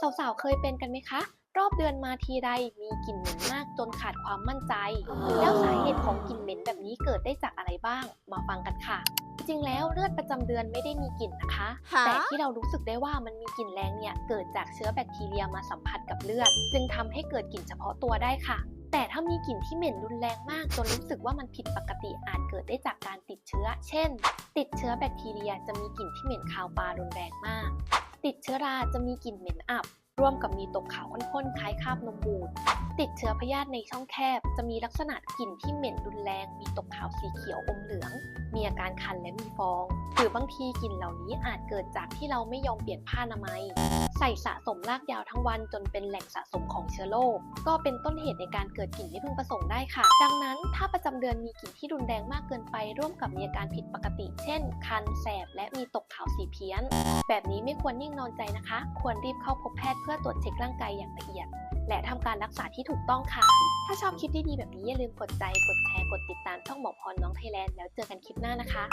สาวๆ เคยเป็นกันไหมคะ รอบเดือนมาทีไรมีกลิ่นเหม็นมากจนขาดความมั่นใจ แล้วสาเหตุของกลิ่นเหม็นแบบนี้เกิดได้จากอะไรบ้าง มาฟังกันค่ะ จริงๆแล้วเลือดประจำเดือนไม่ได้มีกลิ่นนะคะฮะแต่ที่เรารู้สึกได้ว่ามันมีกลิ่นแรงเนี่ยเกิดจากเชื้อแบคทีเรียมาสัมผัสกับเลือด จึงทำให้เกิดกลิ่นเฉพาะตัวได้ค่ะแต่ถ้ามีกลิ่นที่เหม็นรุนแรงมากจนรู้สึกว่ามันผิดปกติอาจเกิดได้จากการติดเชื้อ เช่น ติดเชื้อแบคทีเรียจะมีกลิ่นที่เหม็นคาวปลารุนแรงมาก ติดเชื้อราจะมีกลิ่นเหม็นอับ ร่วมกับมีตกขาวข้นๆคล้ายคราบนมบูดติดเชื้อพยาธิในช่องแคบ จะมีลักษณะกลิ่นที่เหม็นรุนแรง มีตกขาวสีเขียวอมเหลือง มีอาการคันและมีฟอง หรือบางทีกลิ่นเหล่านี้อาจเกิดจากที่เราไม่ยอมเปลี่ยนผ้าอนามัย ใส่สะสมลากยาวทั้งวันจนเป็นแหล่งสะสมของเชื้อโรคก็เป็นต้นเหตุในการเกิดกลิ่นไม่พึงประสงค์ได้ค่ะ ดังนั้นถ้าประจำเดือนมีกลิ่นที่รุนแรงมากเกินไป ร่วมกับมีอาการผิดปกติ เช่น คันแสบและมีตกขาวสีเพี้ยน แบบนี้ไม่ควรนิ่งนอนใจนะคะ ควรรีบเข้าพบแพทย์เพื่อตรวจเช็คร่างกายอย่างละเอียด และทำการรักษาที่ถูกต้องค่ะ ถ้าชอบคลิปดีๆแบบนี้อย่าลืมกดใจ กดแชร์ กดติดตามช่องหมอพรน้องไทยแลนด์แล้วเจอกันคลิปหน้านะคะ